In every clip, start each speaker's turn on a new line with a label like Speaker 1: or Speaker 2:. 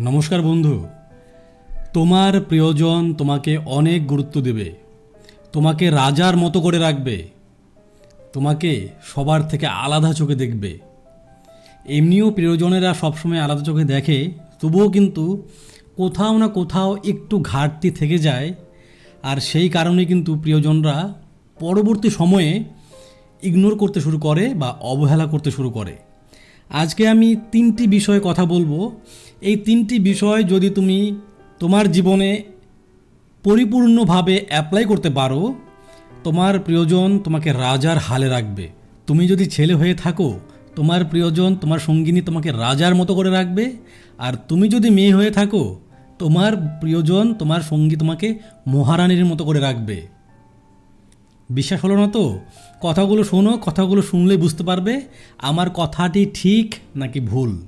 Speaker 1: নমস্কার বন্ধু। তোমার প্রিয়জন তোমাকে অনেক গুরুত্ব দেবে। তোমাকে রাজার মতো করে রাখবে। তোমাকে সবার থেকে আলাদা চোখে দেখবে। এমনিও প্রিয়জনেরা সবসময় আলাদা চোখে দেখে, তবুও কিন্তু কোথাও না কোথাও একটু ঘাটতি থেকে যায়। আর সেই কারণে কিন্তু প্রিয়জনরা পরবর্তী সময়ে ইগনোর করতে শুরু করে বা অবহেলা করতে শুরু করে। আজকে আমি তিনটি বিষয়ে কথা বলব। এই তিনটি বিষয় যদি তুমি তোমার জীবনে পরিপূর্ণভাবে অ্যাপ্লাই করতে পারো, তোমার প্রিয়জন তোমাকে রাজার হালে রাখবে। তুমি যদি ছেলে হয়ে থাকো, তোমার প্রিয়জন, তোমার সঙ্গিনী তোমাকে রাজার মতো করে রাখবে। আর তুমি যদি মেয়ে হয়ে থাকো, তোমার প্রিয়জন, তোমার সঙ্গী তোমাকে মহারানীর মতো করে রাখবে। বিশ্বাস হলো না তো? কথাগুলো শোনো, কথাগুলো শুনলে বুঝতে পারবে আমার কথাটি ঠিক নাকি ভুল।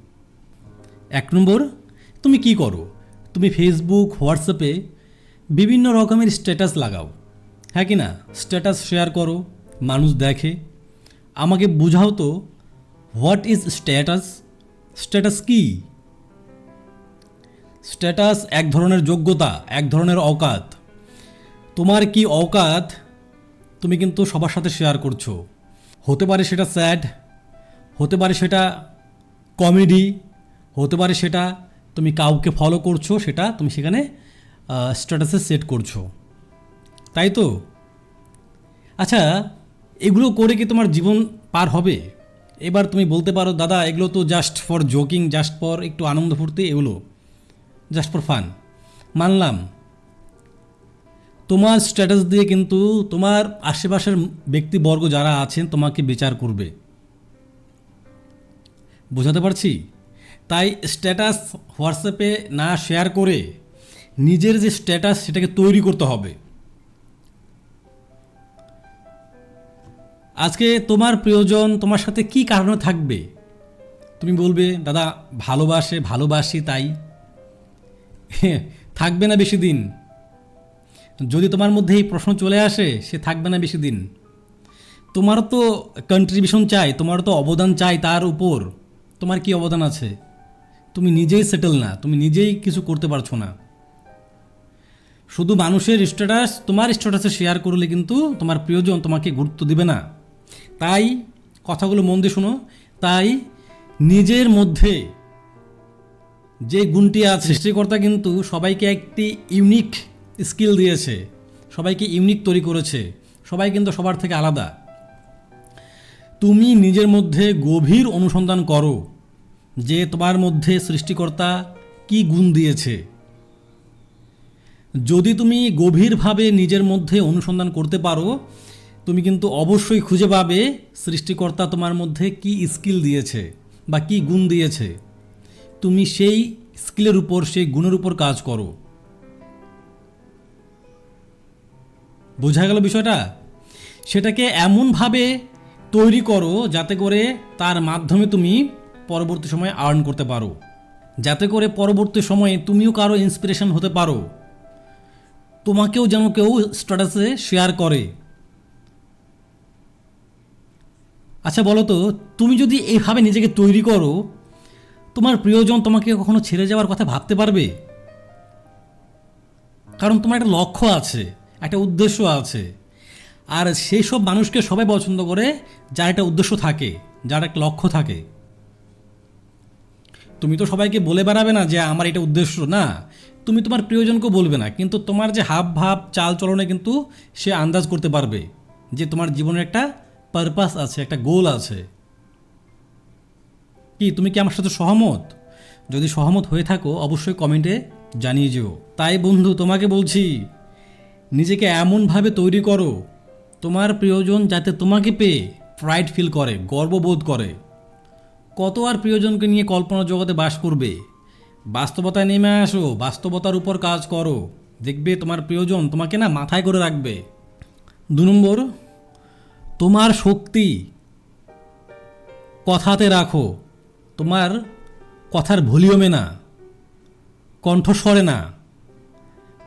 Speaker 1: এক নম্বর, তুমি কি করো? তুমি ফেসবুক হোয়াটসঅ্যাপে বিভিন্ন রকমের স্ট্যাটাস লাগাও। হ্যাঁ কি না? স্ট্যাটাস শেয়ার করো, মানুষ দেখে। আমাকে বুঝাও তো হোয়াট ইজ স্ট্যাটাস স্ট্যাটাস কি? স্ট্যাটাস এক ধরনের যোগ্যতা, এক ধরনের অকাত। তোমার কি অকাত? তুমি কিন্তু সবার সাথে শেয়ার করছ। হতে পারে সেটা স্যাড হতে পারে সেটা কমেডি হতে পারে সেটা তুমি কাউকে ফলো করছ, সেটা তুমি সেখানে স্ট্যাটাসে সেট করছ। তাই তো? আচ্ছা এগুলো করে কি তোমার জীবন পার হবে? এবার তুমি বলতে পারো, দাদা, এগুলো তো just for joking just for একটু আনন্দ ফুর্তি, এগুলো জাস্ট ফর ফান মানলাম। তোমার স্ট্যাটাস দিয়ে কিন্তু তোমার আশেপাশের ব্যক্তিবর্গ যারা আছেন তোমাকে বিচার করবে। বোঝাতে পারছি? তাই স্ট্যাটাস হোয়াটসঅ্যাপে না শেয়ার করে নিজের যে স্ট্যাটাস সেটাকে তৈরি করতে হবে। আজকে তোমার প্রিয়জন তোমার সাথে কি কারণে থাকবে? তুমি বলবে, দাদা, ভালোবাসে, ভালোবাসি তাই। থাকবে না বেশি দিন। যদি তোমার মধ্যে এই প্রশ্ন চলে আসে, সে থাকবে না বেশি দিন। তোমারও তো কন্ট্রিবিউশন চাই তোমারও তো অবদান চাই তার উপর। তোমার কি অবদান আছে? তুমি নিজেই সেটেল না, তুমি নিজেই কিছু করতে পারছ না। শুধু মানুষের স্ট্যাটাস তোমার স্ট্যাটাসে শেয়ার করলে কিন্তু তোমার প্রিয়জন তোমাকে গুরুত্ব দিবে না। তাই কথাগুলো মন দিয়ে শোনো, তাই নিজের মধ্যে যে গুণটি আছে, সৃষ্টিকর্তা কিন্তু সবাইকে একটি ইউনিক স্কিল দিয়েছে, সবাইকে ইউনিক তৈরি করেছে, সবাই কিন্তু সবার থেকে আলাদা। তুমি নিজের মধ্যে গভীর অনুসন্ধান করো যে তোমার মধ্যে সৃষ্টিকর্তা কি গুণ দিয়েছে। যদি তুমি গভীরভাবে নিজের মধ্যে অনুসন্ধান করতে পারো, তুমি কিন্তু অবশ্যই খুঁজে পাবে সৃষ্টিকর্তা তোমার মধ্যে কি স্কিল দিয়েছে বা কি গুণ দিয়েছে। তুমি সেই স্কিলের উপর, সেই গুণের উপর কাজ করো। বোঝা গেল বিষয়টা? সেটাকে এমনভাবে তৈরি করো যাতে করে তার মাধ্যমে তুমি পরবর্তী সময়ে আর্ন করতে পারো। যাতে করে পরবর্তী সময়ে তুমিও কারও ইন্সপিরেশন হতে পারো। তোমাকেও যেন কেউ স্ট্যাটাসে শেয়ার করে। আচ্ছা বলো তো, তুমি যদি এইভাবে নিজেকে তৈরি করো, তোমার প্রিয়জন তোমাকে কখনো ছেড়ে যাওয়ার কথা ভাবতে পারবে? কারণ তোমার একটা লক্ষ্য আছে। একটা উদ্দেশ্য আছে। আর সেই সব মানুষকে সবাই পছন্দ করে, যার একটা উদ্দেশ্য থাকে, যার একটা লক্ষ্য থাকে। তুমি তো সবাইকে বলে বেড়াবে না যে আমার এটা উদ্দেশ্য, না। তুমি তোমার প্রিয়জনকে বলবে না, কিন্তু তোমার যে হাব ভাব চাল চলনে কিন্তু সে আন্দাজ করতে পারবে যে তোমার জীবনের একটা পারপাস আছে, একটা গোল আছে। কি, তুমি কি আমার সাথে সহমত? যদি সহমত হয়ে থাকো, অবশ্যই কমেন্টে জানিয়ে যেও। তাই বন্ধু, তোমাকে বলছি নিজেকে এমনভাবে তৈরি করো, তোমার প্রিয়জন যাতে তোমাকে পেয়ে প্রাইড ফিল করে, গর্ববোধ করে। কত আর প্রিয়জনকে নিয়ে কল্পনা জগতে বাস করবে? বাস্তবতায় নেমে আসো, বাস্তবতার উপর কাজ করো। দেখবে তোমার প্রিয়জন তোমাকে না মাথায় করে রাখবে। দু নম্বর, তোমার শক্তি কথাতে রাখো, তোমার কথার ভলিউমে না, কণ্ঠস্বরে না।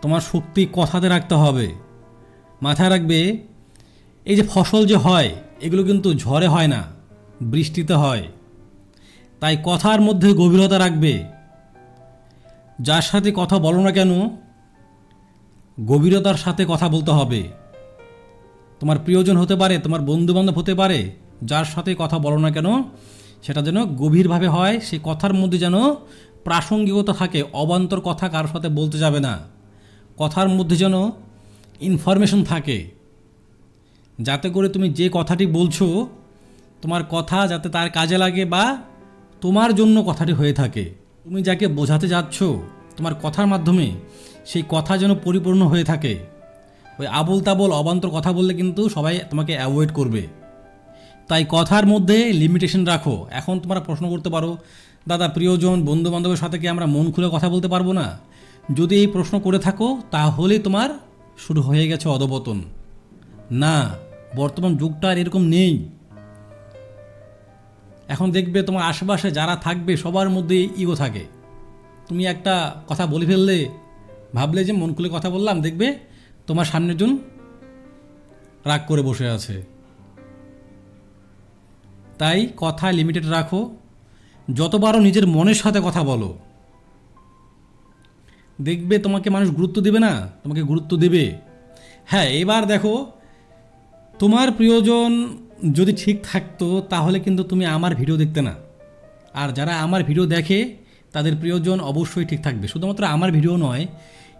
Speaker 1: তোমার শক্তি কথাতে রাখতে হবে। মাথায় রাখবে, এই যে ফসল যে হয়, এগুলো কিন্তু ঝড়ে হয় না, বৃষ্টিতে হয়। তাই কথার মধ্যে গভীরতা রাখবে। যার সাথে কথা বলো না কেন, গভীরতার সাথে কথা বলতে হবে। তোমার প্রিয়জন হতে পারে, তোমার বন্ধুবান্ধব হতে পারে, যার সাথে কথা বলো না কেন, সেটা যেন গভীরভাবে হয় সেই কথার মধ্যে যেন প্রাসঙ্গিকতা থাকে, অবান্তর কথা কারোর সাথে বলতে যাবে না। কথার মধ্যে যেন ইনফরমেশন থাকে। যাতে করে তুমি যে কথাটি বলছো, তোমার কথা যাতে তার কাজে লাগে বা তোমার জন্য কথাটি হয়ে থাকে। তুমি যাকে বোঝাতে যাচ্ছ, তোমার কথার মাধ্যমে সেই কথা যেন পরিপূর্ণ হয়ে থাকে। ওই আবল তাবল অবান্তর কথা বললে কিন্তু সবাই তোমাকে অ্যাভয়েড করবে। তাই কথার মধ্যে লিমিটেশন রাখো। এখন তোমরা প্রশ্ন করতে পারো, দাদা, প্রিয়জন বন্ধু বান্ধবের সাথে কি আমরা মন খুলে কথা বলতে পারব না? যদি এই প্রশ্ন করে থাকো, তাহলেই তোমার শুরু হয়ে গেছে অধপতন। না, বর্তমান যুগটা আর এরকম নেই। এখন দেখবে তোমার আশেপাশে যারা থাকবে, সবার মধ্যে ইগো থাকে। তুমি একটা কথা বলে ফেললে, ভাবলে যে মন খুলে কথা বললাম, দেখবে তোমার সামনের জন রাগ করে বসে আছে। তাই কথা লিমিটেড রাখো। যতবারও নিজের মনের সাথে কথা বলো দেখবে তোমাকে মানুষ গুরুত্ব দেবে না, তোমাকে গুরুত্ব দেবে। হ্যাঁ এবার দেখো, তোমার প্রিয়জন যদি ঠিক থাকতো, তাহলে কিন্তু তুমি আমার ভিডিও দেখতে না। আর যারা আমার ভিডিও দেখে, তাদের প্রিয়জন অবশ্যই ঠিক থাকবে। শুধুমাত্র আমার ভিডিও নয়,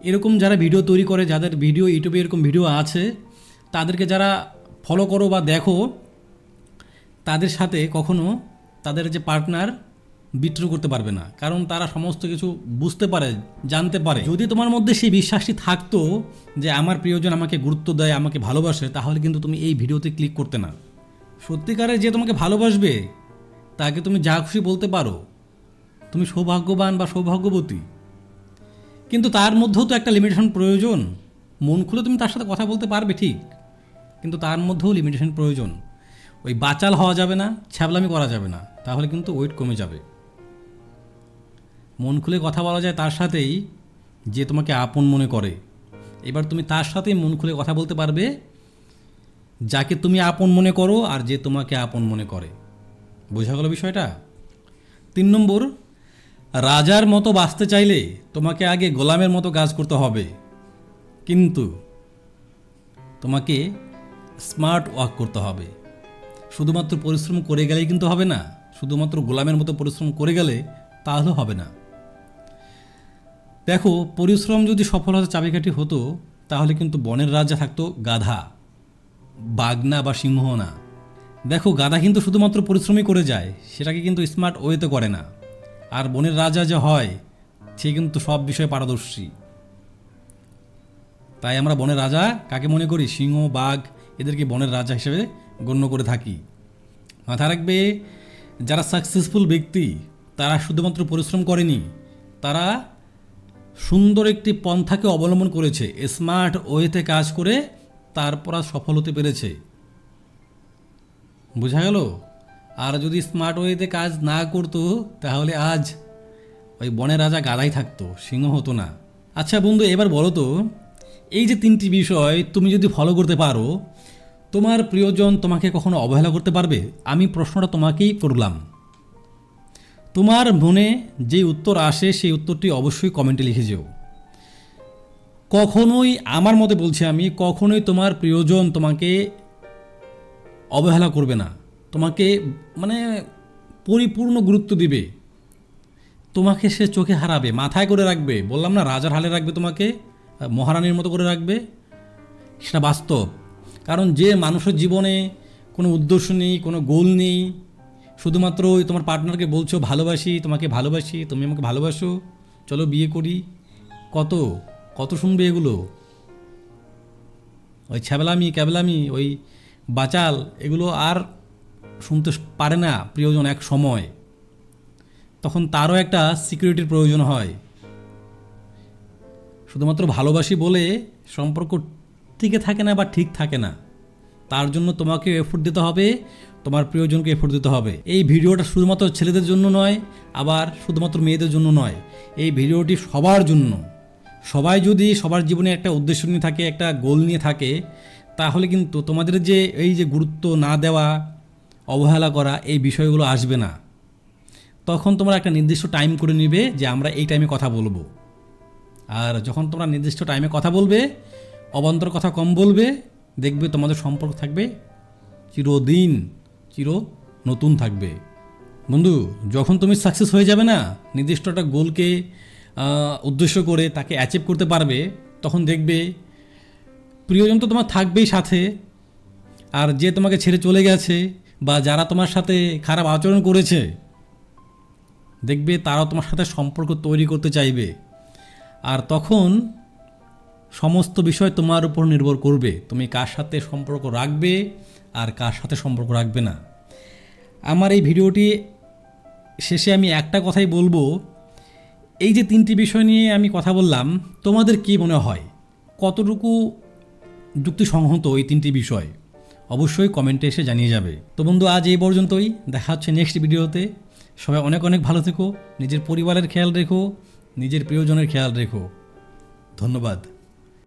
Speaker 1: এরকম যারা ভিডিও তৈরি করে, যাদের ভিডিও, ইউটিউবে এরকম ভিডিও আছে, তাদেরকে যারা ফলো করো বা দেখো, তাদের সাথে কখনো তাদের যে পার্টনার বিট্রু করতে পারবে না। কারণ তারা সমস্ত কিছু বুঝতে পারে, জানতে পারে। যদি তোমার মধ্যে সেই বিশ্বাসটি থাকতো যে আমার প্রিয়জন আমাকে গুরুত্ব দেয়, আমাকে ভালোবাসে, তাহলে কিন্তু তুমি এই ভিডিওতে ক্লিক করতে না। সত্যিকারে যে তোমাকে ভালোবাসবে, তাকে তুমি যা খুশি বলতে পারো। তুমি সৌভাগ্যবান বা সৌভাগ্যবতী। কিন্তু তার মধ্যেও তো একটা লিমিটেশন প্রয়োজন। মন খুলে তুমি তার সাথে কথা বলতে পারবে, ঠিক। কিন্তু তার মধ্যেও লিমিটেশন প্রয়োজন। ওই বাচাল হওয়া যাবে না, ছ্যাবলামি করা যাবে না। তাহলে কিন্তু ওয়েট কমে যাবে। মন খুলে কথা বলা যায় তার সাথেই যে তোমাকে আপন মনে করে। এবার তুমি তার সাথেই মন খুলে কথা বলতে পারবে, যাকে তুমি আপন মনে করো আর যে তোমাকে আপন মনে করে। বোঝা গেল বিষয়টা? তিন নম্বর, রাজার মতো বাঁচতে চাইলে তোমাকে আগে গোলামের মতো কাজ করতে হবে। কিন্তু তোমাকে স্মার্ট ওয়ার্ক করতে হবে। শুধুমাত্র পরিশ্রম করে গেলেই কিন্তু হবে না, শুধুমাত্র গোলামের মতো পরিশ্রম করে গেলে তাহলে হবে না। দেখো, পরিশ্রম যদি সফলতার চাবিকাঠি হতো, তাহলে কিন্তু বনের রাজা থাকতো গাধা। বাগনা বা সিংহ না। দেখো, গাধা কিন্তু শুধুমাত্র পরিশ্রমই করে যায়, সেটাকে কিন্তু স্মার্ট ওয়েতে করে না। আর বনের রাজা যে হয়, সে কিন্তু সব বিষয়ে পারদর্শী। তাই আমরা বনের রাজা কাকে মনে করি? সিংহ, বাঘ, এদেরকে বনের রাজা হিসেবে গণ্য করে থাকি। মাথা রাখবে, যারা সাকসেসফুল ব্যক্তি, তারা শুধুমাত্র পরিশ্রম করেনি, তারা সুন্দর একটি পন্থাকে অবলম্বন করেছে। স্মার্ট ওয়েতে কাজ করে তারপর সফল হতে পেরেছে। বোঝা গেল? আর যদি স্মার্ট ওয়েতে কাজ না করতো, তাহলে আজ ওই বনের রাজা গাদাই থাকতো, সিংহ হতো না। আচ্ছা বন্ধু, এবার বলো তো, এই যে তিনটি বিষয় তুমি যদি ফলো করতে পারো, তোমার প্রিয়জন তোমাকে কখনো অবহেলা করতে পারবে? আমি প্রশ্নটা তোমাকেই করলাম। তোমার মনে যে উত্তর আসে, সেই উত্তরটি অবশ্যই কমেন্টে লিখে যেও। কখনোই, আমার মতে বলছি আমি, কখনোই তোমার প্রিয়জন তোমাকে অবহেলা করবে না। তোমাকে মানে পরিপূর্ণ গুরুত্ব দিবে। তোমাকে সে চোখে হারাবে, মাথায় করে রাখবে। বললাম না, রাজার হালে রাখবে তোমাকে, মহারানীর মতো করে রাখবে। সেটা বাস্তব। কারণ যে মানুষের জীবনে কোনো উদ্দেশ্য নেই, কোনো গোল নেই শুধুমাত্র তোমার পার্টনারকে বলছো, ভালোবাসি, তোমাকে ভালোবাসি, তুমি আমাকে ভালোবাসো, চলো বিয়ে করি। কত? কত শুনবে এগুলো? ওই ছ্যাবলামি, ক্যাবলামি, ওই বাচাল, এগুলো আর শুনতে পারে না প্রিয়জন এক সময়। তখন তারও একটা সিকিউরিটির প্রয়োজন হয়। শুধুমাত্র ভালোবাসি বলে সম্পর্ক টিকে থাকে না বা ঠিক থাকে না। তার জন্য তোমাকে এফোর্ট দিতে হবে, তোমার প্রিয়জনকে এফোর্ট দিতে হবে। এই ভিডিওটা শুধুমাত্র ছেলেদের জন্য নয়, আবার শুধুমাত্র মেয়েদের জন্য নয়, এই ভিডিওটি সবার জন্য। সবাই যদি সবার জীবনে একটা উদ্দেশ্য নিয়ে থাকে, একটা গোল নিয়ে থাকে, তাহলে কিন্তু তোমাদের যে এই যে গুরুত্ব না দেওয়া, অবহেলা করা, এই বিষয়গুলো আসবে না। তখন তোমরা একটা নির্দিষ্ট টাইম করে নিবে যে আমরা এই টাইমে কথা বলব। আর যখন তোমরা নির্দিষ্ট টাইমে কথা বলবে, অবান্তর কথা কম বলবে দেখবে তোমাদের সম্পর্ক থাকবে চিরদিন, চির নতুন থাকবে। বন্ধু, যখন তুমি সাকসেস হয়ে যাবে না, নির্দিষ্ট একটা গোলকে উদ্দেশ্য করে তাকে অ্যাচিভ করতে পারবে, তখন দেখবে প্রিয়জন তো তোমার থাকবেই সাথে। আর যে তোমাকে ছেড়ে চলে গেছে বা যারা তোমার সাথে খারাপ আচরণ করেছে, দেখবে তারাও তোমার সাথে সম্পর্ক তৈরি করতে চাইবে। আর তখন সমস্ত বিষয় তোমার উপর নির্ভর করবে। তুমি কার সাথে সম্পর্ক রাখবে আর কার সাথে সম্পর্ক রাখবে না। আমার এই ভিডিওটি শেষে আমি একটা কথাই বলব। এই যে তিনটি বিষয় নিয়ে আমি কথা বললাম, তোমাদের কি মনে হয়? কতটুকু যুক্তিসংহত এই তিনটি বিষয়? অবশ্যই কমেন্টে এসে জানিয়ে যাবে। তো বন্ধু, আজ এই পর্যন্তই। দেখা হচ্ছে নেক্সট ভিডিওতে। সবাই অনেক অনেক ভালো থেকো। নিজের পরিবারের খেয়াল রেখো। নিজের প্রিয়জনের খেয়াল রেখো। ধন্যবাদ।